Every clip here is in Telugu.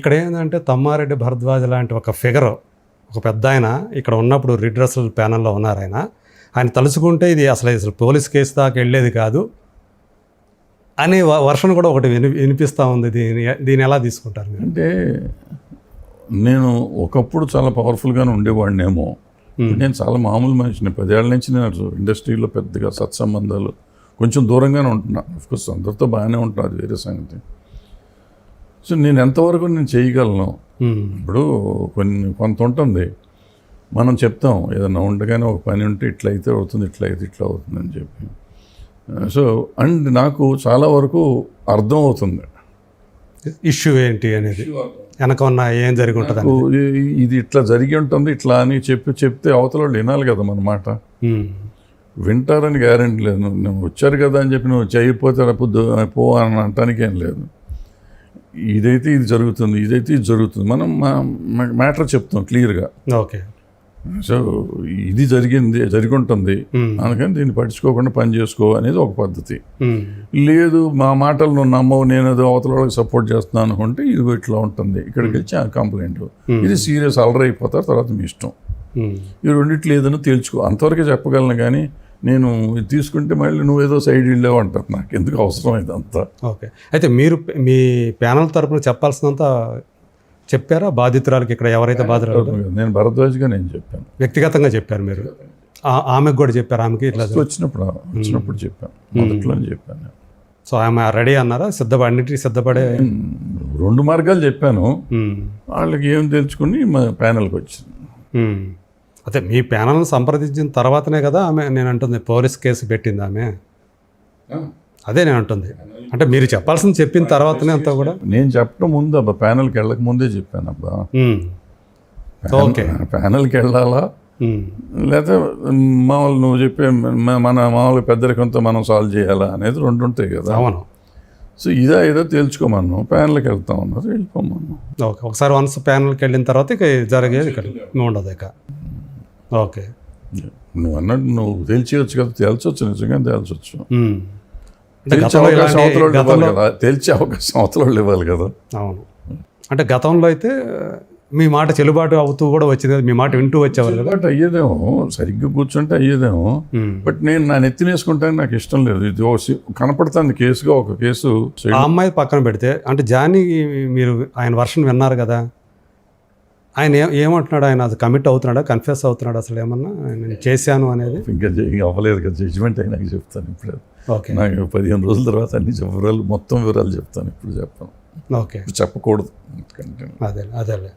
ఇక్కడ ఏంటంటే తమ్మారెడ్డి భరద్వాజ్ లాంటి ఒక ఫిగర్ ఒక పెద్ద ఆయన ఇక్కడ ఉన్నప్పుడు రిడ్రసల్ ప్యానల్లో ఉన్నారు ఆయన. ఆయన తలుచుకుంటే ఇది అసలు అసలు పోలీస్ కేసు దాకా వెళ్ళేది కాదు అనే వర్షన్ కూడా ఒకటి విని వినిపిస్తూ ఉంది దీని దీన్ని ఎలా తీసుకుంటారు అంటే నేను ఒకప్పుడు చాలా పవర్ఫుల్గానే ఉండేవాడినేమో. నేను చాలా మామూలు మనిషిని. పదేళ్ళ నుంచి నేను ఇండస్ట్రీలో పెద్దగా సత్సంబంధాలు కొంచెం దూరంగానే ఉంటున్నా. కోర్స్ అందరితో బాగానే ఉంటున్నా అది వేరే సంగతి. సో నేను ఎంతవరకు నేను చేయగలను? ఇప్పుడు కొన్ని కొంత ఉంటుంది. మనం చెప్తాం ఏదన్నా ఉండగానే ఒక పని ఉంటే ఇట్లా అయితే అవుతుంది ఇట్లా అయితే ఇట్లా అవుతుంది అని చెప్పి. సో అండ్ నాకు చాలా వరకు అర్థం అవుతుంది. ఇష్యూ ఏంటి అనేది? వెనక ఉన్న ఏం జరిగి ఉంటుంది ఇది ఇట్లా జరిగి ఉంటుంది ఇట్లా అని చెప్పి చెప్తే అవతల వాళ్ళు వినాలి కదా మన మాట. వింటారని గ్యారెంటీ లేదు. నువ్వు వచ్చారు కదా అని చెప్పి నువ్వు చేయకపోతే పో అని అంటానికి ఏం లేదు. ఇదైతే ఇది జరుగుతుంది ఇదైతే ఇది జరుగుతుంది. మనం మ్యాటర్ చెప్తాం క్లియర్గా. ఓకే. సో ఇది జరిగింది జరిగి ఉంటుంది. అందుకని దీన్ని పట్టించుకోకుండా పని చేసుకో అనేది ఒక పద్ధతి. లేదు మా మాటలు నువ్వు నమ్మవు నేను ఏదో అవతల వాళ్ళకి సపోర్ట్ చేస్తున్నాను అనుకుంటే ఇది ఇట్లా ఉంటుంది. ఇక్కడికి వచ్చి ఆ కంప్లైంట్. ఇది సీరియస్ అలర్ అయిపోతారు తర్వాత మీ ఇష్టం. ఈ రెండిట్లు ఏదైనా తేల్చుకో. అంతవరకే చెప్పగలను కానీ నేను తీసుకుంటే మళ్ళీ నువ్వు ఏదో సైడ్ వెళ్ళావు అంటారు నాకు ఎందుకు అవసరం ఇదంతా? ఓకే. అయితే మీరు మీ ప్యానల్ తరపున చెప్పాల్సినంత చెప్పారా? బాధితురాలకి ఇక్కడ ఎవరైతే బాధితురాలు నేను భరద్వాజ్గా నేను చెప్పాను. వ్యక్తిగతంగా చెప్పారు మీరు. ఆ- ఆమెకు కూడా చెప్పారు ఆమెకి ఇట్లా వచ్చినప్పుడు వచ్చినప్పుడు చెప్పాను. మొదట్లోనే చెప్పాను. సో ఆమె రెడీ అన్నారా? సిద్ధపడి అన్నిటికీ సిద్ధపడే రెండు మార్గాలు చెప్పాను. వాళ్ళకి ఏం తెలుసుకుని మా ప్యానల్కి వచ్చింది. అదే మీ ప్యానల్ని సంప్రదించిన తర్వాతనే కదా ఆమె నేను అంటుంది పోలీస్ కేసు పెట్టింది ఆమె. అదే నేను అంటుంది. అంటే మీరు చెప్పాల్సింది చెప్పిన తర్వాతనే అంతా కూడా? నేను చెప్పడం ముందు అబ్బా ప్యానల్కి వెళ్ళక ముందే చెప్పాను అబ్బా. ఓకే. ప్యానల్కి వెళ్ళాలా? లేకపోతే మామూలు నువ్వు చెప్పే మన మామూలు పెద్దరికంతో మనం సాల్వ్ చేయాలా అనేది రెండు ఉంటాయి కదా. అవును. సో ఇదా ఏదో తేల్చుకోమన్నాం. ప్యానల్కి వెళ్తాం వెళ్ళిపోమన్నాం. ఓకే. ఒకసారి వన్స్ ప్యానల్కి వెళ్ళిన తర్వాత ఇక జరిగేది ఇక్కడ. ఉండదు ఇక. ఓకే. నువ్వు అన్నట్టు నువ్వు తేల్చేయచ్చు కదా తేల్చొచ్చు నిజంగా తేల్చొచ్చు. తేల్చే అవకాశం అవతల వాళ్ళు ఇవ్వాలి కదా తేల్చే అవకాశం అవతల వాళ్ళు ఇవ్వాలి కదా. అవును. అంటే గతంలో అయితే మీ మాట చెల్లుబాటు అవుతూ కూడా వచ్చింది మీ మాట వింటూ వచ్చేవారు కదా. బట్ అయ్యేదేమో సరిగ్గా కూర్చుంటే అయ్యేదేమో. బట్ నేను నా నెత్తినేసుకుంటాను నాకు ఇష్టం లేదు. ఇది కనపడుతుంది కేసుగా ఒక కేసు ఆ అమ్మాయి పక్కన పెడితే అంటే జానీ మీరు ఆయన వర్షన్ విన్నారు కదా ఆయన ఏ ఏమంటున్నాడు? ఆయన అది కమిట్ అవుతున్నాడా? కన్ఫ్యూస్ అవుతున్నాడు? అసలు ఏమన్నా? నేను చేశాను అనేది? ఇంకా అవ్వలేదు కదా. జడ్జిమెంట్ అయినాక చెప్తాను ఇప్పుడు. ఓకే. నాకు పదిహేను రోజుల తర్వాత అన్ని వివరాలు మొత్తం వివరాలు చెప్తాను ఇప్పుడు చెప్పాను. ఓకే. చెప్పకూడదు. అదే అదేలే.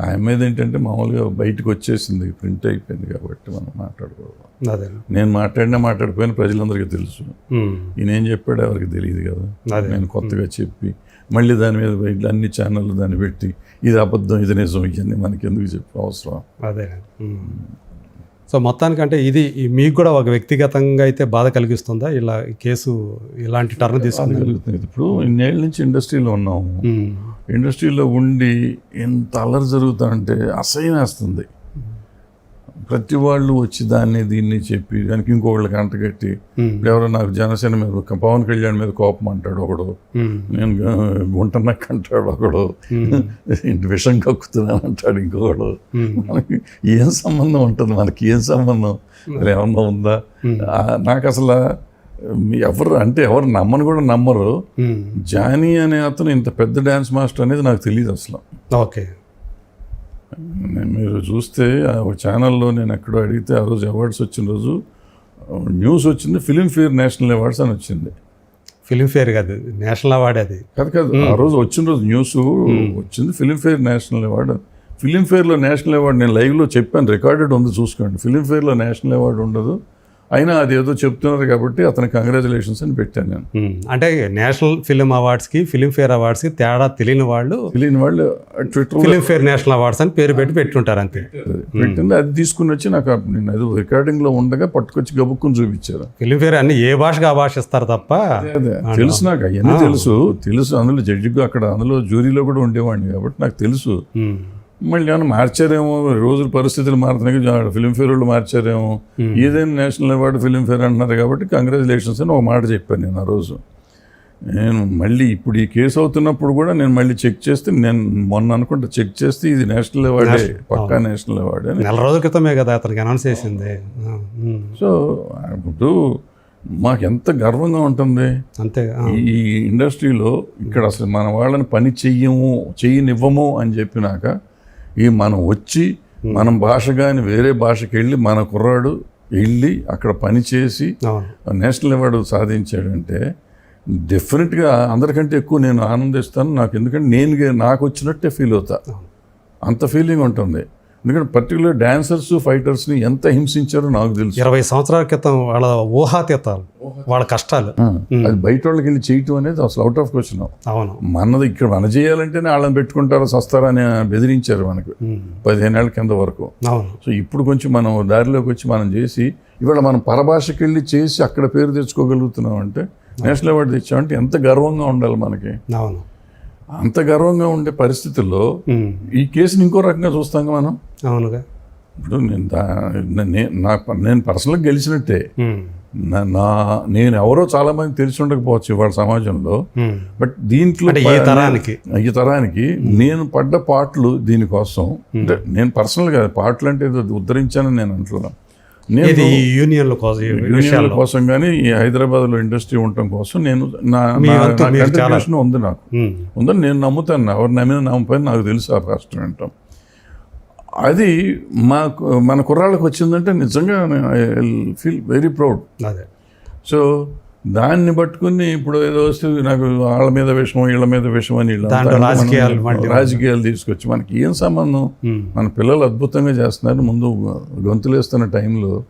ఆ అమ్మాయిది ఏంటంటే మామూలుగా బయటకు వచ్చేసింది. ప్రింట్ అయిపోయింది కాబట్టి మనం మాట్లాడుకోవాలి. అదే నేను మాట్లాడినా మాట్లాడిపోయిన ప్రజలందరికీ తెలుసు. ఈయన ఏం చెప్పాడు ఎవరికి తెలియదు కదా. నేను కొత్తగా చెప్పి మళ్ళీ దాని మీద బయట అన్ని ఛానళ్ళు దాన్ని పెట్టి ఇది అబద్ధం ఇది నిజం ఇవన్నీ మనకి ఎందుకు చెప్పి అవసరం? అదే. సో మొత్తానికంటే ఇది మీకు కూడా ఒక వ్యక్తిగతంగా అయితే బాధ కలిగిస్తుందా? ఇలా కేసు ఇలాంటి టర్న్ జరుగుతుంది ఇప్పుడు ఇన్నేళ్ళ నుంచి ఇండస్ట్రీలో ఉన్నాము. ఇండస్ట్రీలో ఉండి ఎంత అల్లరి జరుగుతుందంటే అసహ్యం వేస్తుంది. ప్రతి వాళ్ళు వచ్చి దాన్ని దీన్ని చెప్పి దానికి ఇంకొకళ్ళకి అంటగట్టి ఎవరో నాకు జనసేన మీద పవన్ కళ్యాణ్ మీద కోపం అంటాడు ఒకడు. నేను గుంట నక్క అంటాడు ఒకడు. ఇంటి విషం కక్కుతున్నాను అంటాడు ఇంకొకడు. మనకి ఏం సంబంధం ఉంటుంది? మనకి ఏం సంబంధం? ఏమన్నా ఉందా? నాకు అసలు ఎవరు అంటే ఎవరు నమ్మని కూడా నమ్మరు. జానీ అనే అతను ఇంత పెద్ద డ్యాన్స్ మాస్టర్ అనేది నాకు తెలియదు అసలు. ఓకే. మీరు చూస్తే ఆ ఒక ఛానల్లో నేను ఎక్కడో అడిగితే ఆ రోజు అవార్డ్స్ వచ్చిన రోజు న్యూస్ వచ్చింది ఫిలింఫేర్ నేషనల్ అవార్డ్స్ అని వచ్చింది. ఫిలింఫేర్ కాదు నేషనల్ అవార్డ్ అది. కాదు కాదు ఆ రోజు వచ్చిన రోజు న్యూస్ వచ్చింది ఫిలింఫేర్ నేషనల్ అవార్డు. ఫిలింఫేర్లో నేషనల్ అవార్డు నేను లైవ్లో చెప్పాను రికార్డెడ్ ఉంది చూసుకోండి. ఫిలింఫేర్లో నేషనల్ అవార్డు ఉండదు. అయినా అది ఏదో చెప్తున్నారు కాబట్టి అతనికి కంగ్రాచులేషన్స్ అని పెట్టాను నేను. అంటే నేషనల్ ఫిలిం అవార్డ్స్కి ఫిలింఫేర్ అవార్డ్స్కి తేడా తెలియని వాళ్ళు తెలియని వాళ్ళు ట్విట్టర్లో ఫిలింఫేర్ నేషనల్ అవార్డ్స్ అని పేరు పెట్టి పెట్టుంటారు అంతే. పెట్టింది అది తీసుకుని వచ్చి నాకు నేను అది రికార్డింగ్లో ఉండగా పట్టుకొచ్చి గబుక్కుని చూపించారు. ఫిలింఫేర్ అన్ని ఏ భాషకు ఆ భాష ఇస్తారు తప్ప తెలుసు నాకు అవన్నీ తెలుసు. తెలుసు అందులో జడ్జిగా అక్కడ అందులో జ్యూరీలో కూడా ఉండేవాడిని కాబట్టి నాకు తెలుసు. మళ్ళీ ఏమైనా మార్చారేమో? రోజుల పరిస్థితులు మారుతున్నాయి. ఫిలింఫేర్ వాళ్ళు మార్చారేమో. ఏదైనా నేషనల్ అవార్డు ఫిలింఫేర్ అంటున్నారు కాబట్టి కంగ్రాచులేషన్స్ అని ఒక మాట చెప్పాను నేను ఆ రోజు. నేను మళ్ళీ ఇప్పుడు ఈ కేసు అవుతున్నప్పుడు కూడా నేను మళ్ళీ చెక్ చేస్తే నేను మొన్న అనుకుంటా చెక్ చేస్తే ఇది నేషనల్ అవార్డే పక్కా నేషనల్ అవార్డే నెల రోజుల క్రితమే కదా అతనికి అనౌన్స్ చేసింది. సో ఇప్పుడు మాకు ఎంత గర్వంగా ఉంటుంది. అంతే ఈ ఇండస్ట్రీలో ఇక్కడ అసలు మన వాళ్ళని పని చెయ్యము చెయ్యనివ్వము అని చెప్పినాక ఈ మనం వచ్చి మనం భాష కానీ వేరే భాషకి వెళ్ళి మన కుర్రాడు వెళ్ళి అక్కడ పని చేసి అవును. నేషనల్ అవార్డు సాధించాడంటే డెఫినెట్గా అందరికంటే ఎక్కువ నేను ఆనందిస్తాను. నాకు ఎందుకంటే నేను నాకు వచ్చినట్టే ఫీల్ అవుతా. అంత ఫీలింగ్ ఉంటుంది. ఎందుకంటే పర్టికులర్ డాన్సర్స్ ఫైటర్స్ని ఎంత హింసించారో నాకు తెలుసు. ఇరవై సంవత్సరాల క్రితం వాళ్ళ ఊహాతీతాలు వాళ్ళ కష్టాలు. అది బయట వాళ్ళకి వెళ్ళి చేయటం అనేది అసలు అవుట్ ఆఫ్ క్వశ్చన్ అవును. మనది ఇక్కడ మన చేయాలంటేనే వాళ్ళని పెట్టుకుంటారో సస్తారని బెదిరించారు మనకు ఉమ్, పదిహేనేళ్ళ కింద వరకు. సో ఇప్పుడు కొంచెం మనం దారిలోకి వచ్చి మనం చేసి ఇవాళ మనం పరభాషకి వెళ్ళి చేసి అక్కడ పేరు తెచ్చుకోగలుగుతున్నాం అంటే నేషనల్ అవార్డు తెచ్చామంటే ఎంత గర్వంగా ఉండాలి మనకి. అవును. అంత గర్వంగా ఉండే పరిస్థితుల్లో ఈ కేసుని ఇంకో రకంగా చూస్తాం మనం. అవునుగా. ఇప్పుడు నేను నే- నేను పర్సనల్గా గెలిచినట్టే. నా- నేను ఎవరో చాలా మంది తెలిసి ఉండకపోవచ్చు ఇవాళ సమాజంలో. బట్ దీంట్లో ఈ తరానికి. ఈ తరానికి నేను పడ్డ పాటలు దీనికోసం. నేను పర్సనల్గా పాటలు అంటే ఉద్ధరించానని నేను అంటున్నాను. నేను యూనియన్ల కోసం యూనియన్ల కోసం కానీ ఈ హైదరాబాద్లో ఇండస్ట్రీ ఉండటం కోసం నేను నా మీ కంట్రిబ్యూషన్ ఉంది నాకు. ఉందని నేను నమ్ముతాను. ఎవరు నమ్మిన నమ్మపోయిన నాకు తెలుసు ఆ కష్టం ఏంటో. అది మాకు మన కుర్రాళ్ళకి వచ్చిందంటే నిజంగా ఫీల్ వెరీ ప్రౌడ్ అదే. సో దాన్ని పట్టుకుని ఇప్పుడు ఏదో వస్తే నాకు వాళ్ళ మీద విషయం వీళ్ళ మీద విషయం అని రాజకీయాలు రాజకీయాలు తీసుకొచ్చి మనకి ఏం సంబంధం మన పిల్లలు అద్భుతంగా చేస్తున్నారు. ముందు గొంతులేస్తున్న టైంలో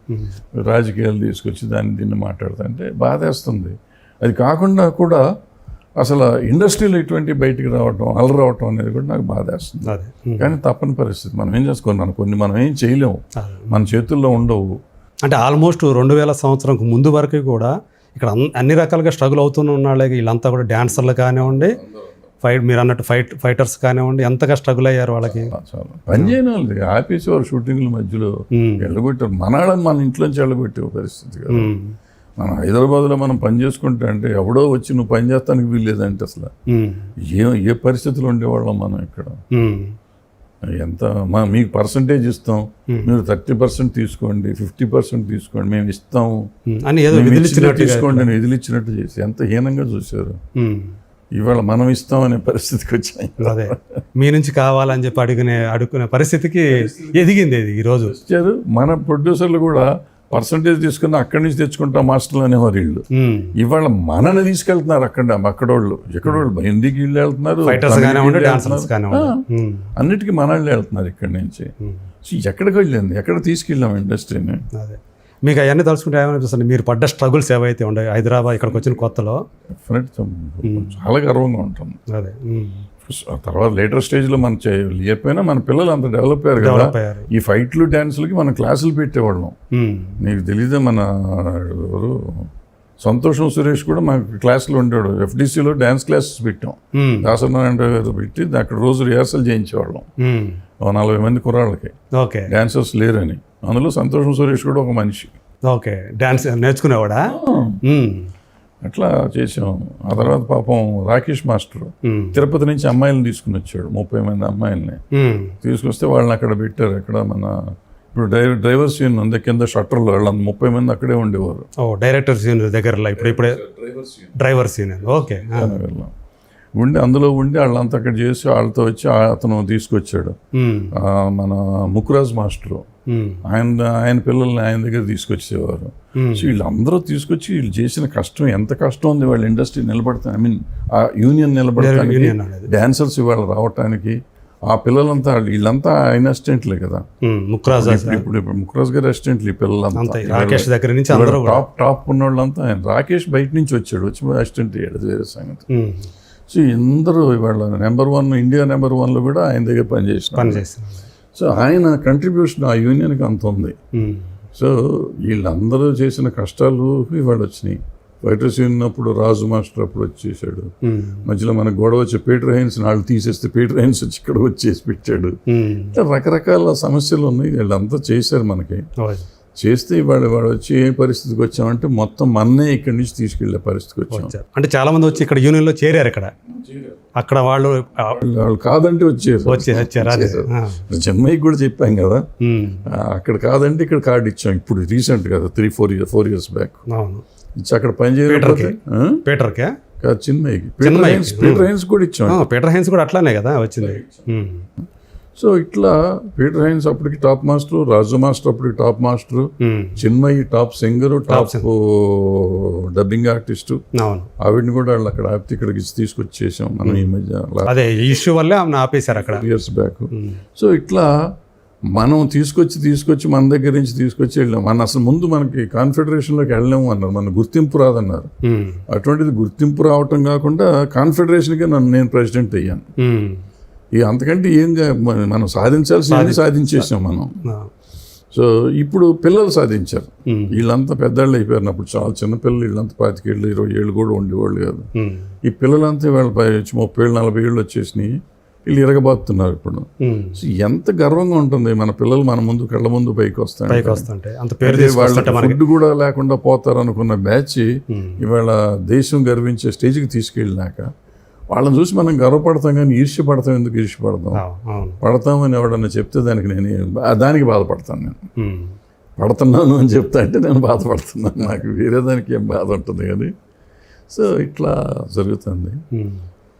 రాజకీయాలు తీసుకొచ్చి దాన్ని దీన్ని మాట్లాడుతుంటే బాధేస్తుంది. అది కాకుండా కూడా అసలు ఇండస్ట్రీలో ఇటువంటి బయటికి రావటం అలరి రావటం అనేది కూడా నాకు బాధేస్తుంది. కానీ తప్పని పరిస్థితి. మనం ఏం చేసుకోవాలి? కొన్ని మనం ఏం చేయలేము. మన చేతుల్లో ఉండవు. అంటే ఆల్మోస్ట్ రెండు వేల సంవత్సరంకు ముందు వరకు కూడా ఇక్కడ అన్- అన్ని రకాలుగా స్ట్రగుల్ అవుతూనే ఉన్నాళ్ళే. వీళ్ళంతా కూడా డాన్సర్లు కానివ్వండి ఫైట్ మీరు అన్నట్టు ఫైట్ ఫైటర్స్ కానివ్వండి ఎంతగా స్ట్రగుల్ అయ్యారు వాళ్ళకి? చాలా పని చేయని వాళ్ళు ఆపేసేవారు షూటింగ్ల మధ్యలో వెళ్ళగొట్టారు. మన వాళ్ళని మన ఇంట్లోంచి వెళ్ళగొట్టే పరిస్థితి కదా. మనం హైదరాబాద్లో మనం పని చేసుకుంటే అంటే ఎవడో వచ్చి నువ్వు పని చేస్తానికి వీల్లేదంటే అసలు ఏ ఏ పరిస్థితులు ఉండేవాళ్ళం మనం ఇక్కడ? ఎంత మా మీకు పర్సంటేజ్ ఇస్తాం. మీరు థర్టీ పర్సెంట్ తీసుకోండి ఫిఫ్టీ పర్సెంట్ తీసుకోండి మేము అని ఏదో తీసుకోండి నేను విధులు ఇచ్చినట్టు చేసి ఎంత హీనంగా చూశారు. ఇవాళ మనం ఇస్తాం అనే పరిస్థితికి వచ్చాయి అదే. మీ నుంచి కావాలని చెప్పి అడుగునే అడుగునే పరిస్థితికి ఎదిగింది ఇది ఈరోజు. వచ్చారు మన ప్రొడ్యూసర్లు కూడా పర్సంటేజ్ తీసుకుని అక్కడి నుంచి తెచ్చుకుంటాం మాస్టర్లు అనేవారు వీళ్ళు. ఇవాళ మనని తీసుకెళ్తున్నారు అక్కడ అక్కడోళ్ళు. ఎక్కడోళ్ళు? హిందీకి వీళ్ళు వెళ్తున్నారు అన్నిటికీ మన వాళ్ళు వెళ్తున్నారు. ఇక్కడి నుంచి. సో ఎక్కడికి వెళ్ళింది? ఎక్కడ తీసుకెళ్ళాం ఇండస్ట్రీని? మీకు అవన్నీ తలుచుకుంటే ఏమనిపిస్తుంది మీరు పడ్డ స్ట్రగుల్స్ ఏవైతే ఉండే హైదరాబాద్ ఇక్కడికి వచ్చిన కొత్తలో? చాలా గర్వంగా ఉంటుంది అదే. తర్వాత లేటర్ స్టేజ్లో మనం చేయకపోయినా మన పిల్లలు అంత డెవలప్ అయ్యారు కదా. ఈ ఫైట్లు డ్యాన్సులకి మనం క్లాసులు పెట్టేవాళ్ళం. నీకు తెలీదే మన ఎవరు? సంతోషం సురేష్ కూడా మాకు క్లాసులో ఉండేవాడు. ఎఫ్డీసీలో డ్యాన్స్ క్లాసెస్ పెట్టాం. దాసనారాయణ గారు పెట్టి అక్కడ రోజు రిహార్సల్ చేయించేవాళ్ళం. నలభై మంది కుర్రాళ్ళకి. ఓకే. డాన్సర్స్ లేరని. అందులో సంతోషం సురేష్ కూడా ఒక మనిషి. ఓకే. డాన్స్ నేర్చుకునేవాడా? అట్లా చేసాం. ఆ తర్వాత పాపం రాకేష్ మాస్టర్ తిరుపతి నుంచి అమ్మాయిలను తీసుకుని వచ్చాడు ముప్పై మంది అమ్మాయిల్ని. తీసుకొస్తే వాళ్ళని అక్కడ పెట్టారు అక్కడ మన ఇప్పుడు డ్రైవర్ డ్రైవర్ సీన్ ఉంది కింద షట్టర్లో వాళ్ళు ముప్పై మంది అక్కడే ఉండేవారు. ఓ డైరెక్టర్ సీన్ దగ్గరలో ఇప్పుడు ఇప్పుడే డ్రైవర్ సీన్ ఓకే. ఉండి అందులో ఉండి వాళ్ళంతా అక్కడ చేసి వాళ్ళతో వచ్చి ఆ- అతను తీసుకొచ్చాడు. మన ముకురాజ్ మాస్టరు. ఆయన ఆయన పిల్లల్ని ఆయన దగ్గర తీసుకొచ్చేవారు. సో వీళ్ళందరూ తీసుకొచ్చి వీళ్ళు చేసిన కష్టం ఎంత కష్టం ఉంది వాళ్ళ ఇండస్ట్రీ నిలబడతాను ఐ మీన్ ఆ యూనియన్ నిలబడటానికి డాన్సర్స్ ఇవాళ రావటానికి ఆ పిల్లలంతా వీళ్ళంతా ఆయన అసిస్టెంట్లు కదా. ముక్రాజ్ ఇప్పుడు ఇప్పుడు ముఖరాజ్ గారి అసిస్టెంట్లు ఈ పిల్లలంతా. రాకేష్ దగ్గర నుంచి టాప్ టాప్ ఉన్న వాళ్ళంతా ఆయన రాకేష్ బయట నుంచి వచ్చాడు వచ్చి అసిస్టెంట్ అయ్యాడు వేరే సంగతి. సో అందరూ ఇవాళ నెంబర్ వన్ ఇండియా నెంబర్ వన్లో కూడా ఆయన దగ్గర పనిచేసిన పని చేస్తున్నాడు సో ఆయన కంట్రిబ్యూషన్ ఆ యూనియన్కి అంత ఉంది. ఉమ్, సో వీళ్ళందరూ చేసిన కష్టాలు ఇవాళ వచ్చినాయి. ఫైటర్స్ ఉన్నప్పుడు రాజు మాస్టర్ అప్పుడు వచ్చేసాడు. ఉమ్, మధ్యలో మనకు గొడవ వచ్చి పీటర్ హైన్స్ వాళ్ళు తీసేస్తే పీటర్ హైన్స్ వచ్చి ఇక్కడ వచ్చేసి పెట్టాడు. ఇట్లా రకరకాల సమస్యలు ఉన్నాయి. వీళ్ళంతా చేశారు మనకి. చేస్తే ఇవాళ వాడు వచ్చి ఏ పరిస్థితికి వచ్చామంటే మొత్తం మన్నే ఇక్కడి నుంచి తీసుకెళ్ళే పరిస్థితికి వచ్చాం. వచ్చారు. అంటే చాలా మంది వచ్చి ఇక్కడ యూనియన్లో చేరారు ఇక్కడ. అక్కడ వాళ్ళు వాళ్ళు కాదంటే వచ్చారు ఆ. చెన్నైకి కూడా చెప్పాం కదా. అక్కడ కాదంటే ఇక్కడ కార్డు ఇచ్చాం. ఇప్పుడు రీసెంట్ కదా three four year four years back. ఇచ్చి అక్కడ పని చేయకపోతే? పీటర్కే చిన్మయ్యకి. పీటర్. హైన్స్ పీటర్ హైన్స్ కూడా ఇచ్చాం. పీటర్ హైన్స్ కూడా అట్లానే కదా వచ్చింది. సో ఇట్లా పీటర్ హైన్స్ అప్పటికి టాప్ మాస్టర్ రాజు మాస్టర్ అప్పటికి top master um, Chinmayi top singer top dubbing artist. ఆవిడని కూడా వాళ్ళు అక్కడ ఆపితే ఇక్కడికి తీసుకొచ్చేసాం మనం ఈ మధ్య. అదే ఇష్యూ వల్లే ఆమెను ఆపేశారు అక్కడ. Years back. సో ఇట్లా మనం తీసుకొచ్చి తీసుకొచ్చి మన దగ్గర నుంచి తీసుకొచ్చి వెళ్ళాం. మన అసలు ముందు మనకి కాన్ఫెడరేషన్లోకి వెళ్ళాము అన్నారు. మన గుర్తింపు రాదన్నారు. అటువంటిది గుర్తింపు రావటం కాకుండా కాన్ఫెడరేషన్కే నన్ను నేను ప్రెసిడెంట్ అయ్యాను. ఇక అంతకంటే ఏం మన- సాధించాల్సింది సాధించేసాం మనం. సో ఇప్పుడు పిల్లలు సాధించారు. వీళ్ళంతా పెద్దవాళ్ళు అయిపోయారు. అప్పుడు చాలా చిన్న పిల్లలు వీళ్ళంతా పాతికేళ్ళు ఇరవై ఏళ్ళు కూడా ఉండేవాళ్ళు కాదు. ఈ పిల్లలంతా వీళ్ళ ముప్పై ఏళ్ళు నలభై ఏళ్ళు వచ్చేసినాయి. వీళ్ళు ఇరగబాతున్నారు ఇప్పుడు. సో ఎంత గర్వంగా ఉంటుంది. మన పిల్లలు మన ముందు కళ్ళ ముందు పైకి వస్తాయి వాళ్ళ ఫుడ్ కూడా లేకుండా పోతారు అనుకున్న బ్యాచ్ ఇవాళ దేశం గర్వించే స్టేజ్కి తీసుకెళ్ళినాక వాళ్ళని చూసి మనం గర్వపడతాం కానీ ఈర్ష్య పడతాం ఎందుకు ఈర్ష్య పడతాం అవును, అవును పడతామని ఎవడన్నా చెప్తే దానికి నేను దానికి బాధపడతాను నేను. పడుతున్నాను అని చెప్తా అంటే నేను బాధపడుతున్నాను నాకు. వేరే దానికి ఏం బాధ ఉంటుంది కానీ. సో ఇట్లా జరుగుతుంది.